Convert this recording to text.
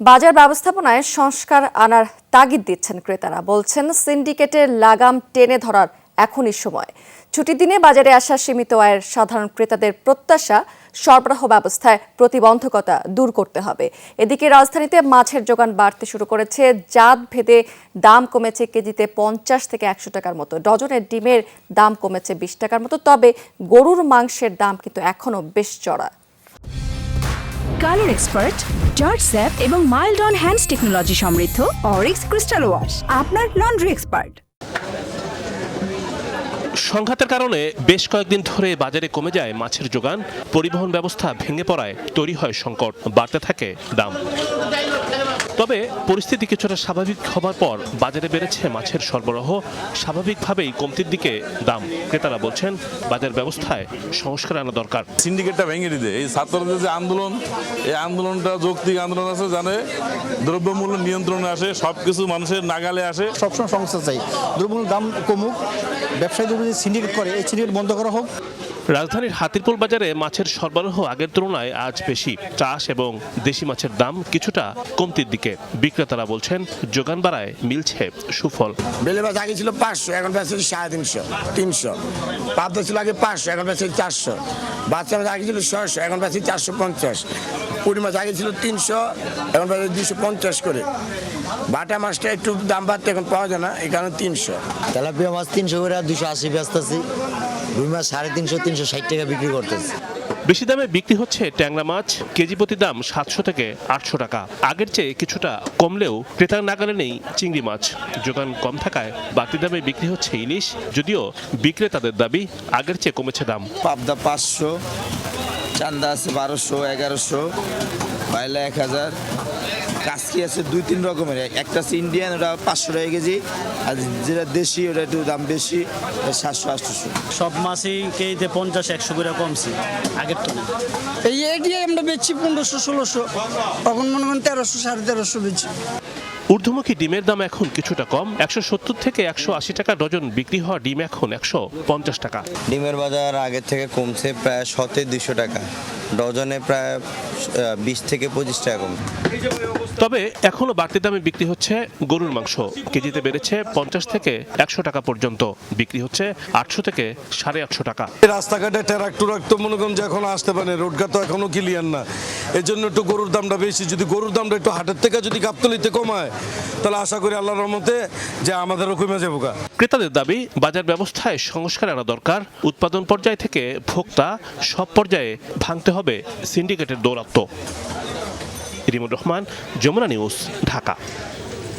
বাজার ব্যবস্থাপনায় সংস্কার আনার তাগিদ দিচ্ছেন ক্রেতারা। বলছেন, সিন্ডিকেটের লাগাম টেনে ধরার এখনই সময়। ছুটির দিনে বাজারে আসা সীমিত আয়ের সাধারণ ক্রেতাদের প্রত্যাশা, সরবরাহ ব্যবস্থায় প্রতিবন্ধকতা দূর করতে হবে। এদিকে রাজধানীতে মাছের যোগান বাড়তে শুরু করেছে। জাত ভেদে দাম কমেছে কেজিতে পঞ্চাশ থেকে একশো টাকার মতো। ডজনের ডিমের দাম কমেছে বিশ টাকার মতো। তবে গরুর মাংসের দাম কিন্তু এখনও বেশ চড়া। কালার এক্সপার্ট, জর্জ স্যাপ এবং মাইল্ড অন হ্যান্ডস টেকনোলজি সমৃদ্ধ অরিক্স ক্রিস্টাল ওয়াশ, আপনার লন্ড্রি এক্সপার্ট। সংঘাতের কারণে বেশ কয়েকদিন ধরে বাজারে কমে যায় মাছের যোগান, পরিবহন ব্যবস্থা ভেঙে পড়ায় তৈরি হয় সংকট, বাড়তে থাকে দাম। তবে পরিস্থিতি কিছুটা স্বাভাবিক হবার পর বাজারে বেড়েছে মাছের সরবরাহ। স্বাভাবিকভাবেই কমতির দিকে দাম। ক্রেতারা বলছেন বাজার ব্যবস্থায় সংস্কার আনা দরকার। সিন্ডিকেটটা ভেঙে দিতে এই ছাত্রদের যে আন্দোলন এই আন্দোলনটা যৌক্তিক আন্দোলন আছে জানে? দ্রব্যমূল্য নিয়ন্ত্রণে আসে সব কিছু মানুষের নাগালে আসে। সবসময় সংস্থা চাই। দ্রব্যমূল্যের দাম কমুক। ব্যবসায়ীদের যদি সিন্ডিকেট করে এই সিন্ডিকেট বন্ধ করা হোক। রাজধানীর হাতিরপুল বাজারে মাছের সরবরাহ আগের তুলনায় আজ বেশি। চাষ এবং দেশি মাছের দাম কিছুটা কমতির দিকে। বিক্রেতারা বলছেন, যোগান বাড়ায় মিলছে সুফল। বেলে মাছ আগে ছিল পাঁচশো, এখন বেচে সাড়ে তিনশো তিনশো। পাবদা ছিল আগে পাঁচশো, এখন বেচে চারশো। বাচ্চা মাছ আগে ছিল ছয়শো, এখন বেচে চারশো পঞ্চাশ। পুরি মাছ আগে ছিল তিনশো এখন দুশো পঞ্চাশ করে। বাটা মাছটা একটু দাম বাড়তে এখন পাওয়া যায় না এই কারণে তিনশো। তেলাপিয়া মাছ তিনশো করে আর দুশো আশি বেচতেছি রুই মাছ সাড়ে তিনশো তিনশো ষাট টাকা বিক্রি করতেছি। বেশি দামে বিক্রি হচ্ছে ট্যাংরা মাছ কেজি প্রতি দাম সাতশো থেকে আটশো টাকা। আগের চেয়ে কিছুটা কমলেও ক্রেতার নাগালে নেই চিংড়ি মাছ। যোগান কম থাকায় বাড়তি দামে বিক্রি হচ্ছে ইলিশ যদিও বিক্রেতাদের দাবি আগের চেয়ে কমেছে দাম। পাবদা পাঁচশো চান্দা আছে বারোশো এগারোশো বাইলা এক হাজার। কাসকি আছে দুই তিন রকমের। একটা আছে ইন্ডিয়ান ওটা পাঁচশো টাকা কেজি। আর যেটা দেশি ওটা একটু দাম বেশি সাতশো আটশোশো। সব মাছই কেজিতে পঞ্চাশ একশো করে কমছে আগের তুলনায়। এই এটি আমরা বেচছি পনেরোশো ষোলোশো। তখন মনে করেন তেরোশো সাড়ে তেরোশো বেচি ঊর্ধ্বমুখী ডিমের দাম এখন কিছুটা কম। একশো সত্তর থেকে একশো আশি টাকা ডজন বিক্রি হওয়া ডিম এখন একশো পঞ্চাশ টাকা। ডিমের বাজার আগের থেকে কমছে প্রায় শতে দুশো টাকা। ডজনে প্রায় বিশ থেকে পঁচিশ টাকা কম তবে এখনও বাড়তি দামে বিক্রি হচ্ছে গরুর মাংস। কেজিতে বেড়েছে পঞ্চাশ থেকে একশো টাকা পর্যন্ত। বিক্রি হচ্ছে আটশো থেকে সাড়ে আটশো টাকা। রাস্তাঘাটে ট্রাক্টর তো মনে করেন যে এখন আসতে পারে রোডঘাট তো এখনও ক্লিয়ার না। এই জন্য একটু গরুর দামটা বেশি। যদি গরুর দামটা একটু হাটের থেকে যদি গাবতলিতে কমায় তাহলে আশা করি আল্লাহর রহমতে যে আমাদেরও কমে যাব ক্রেতাদের দাবি, বাজার ব্যবস্থায় সংস্কার আনা দরকার, উৎপাদন পর্যায় থেকে ভোক্তা সব পর্যায়ে ভাঙতে হবে সিন্ডিকেটের দৌরাত্ম রিমুর রহমান, যমুনা নিউজ, ঢাকা।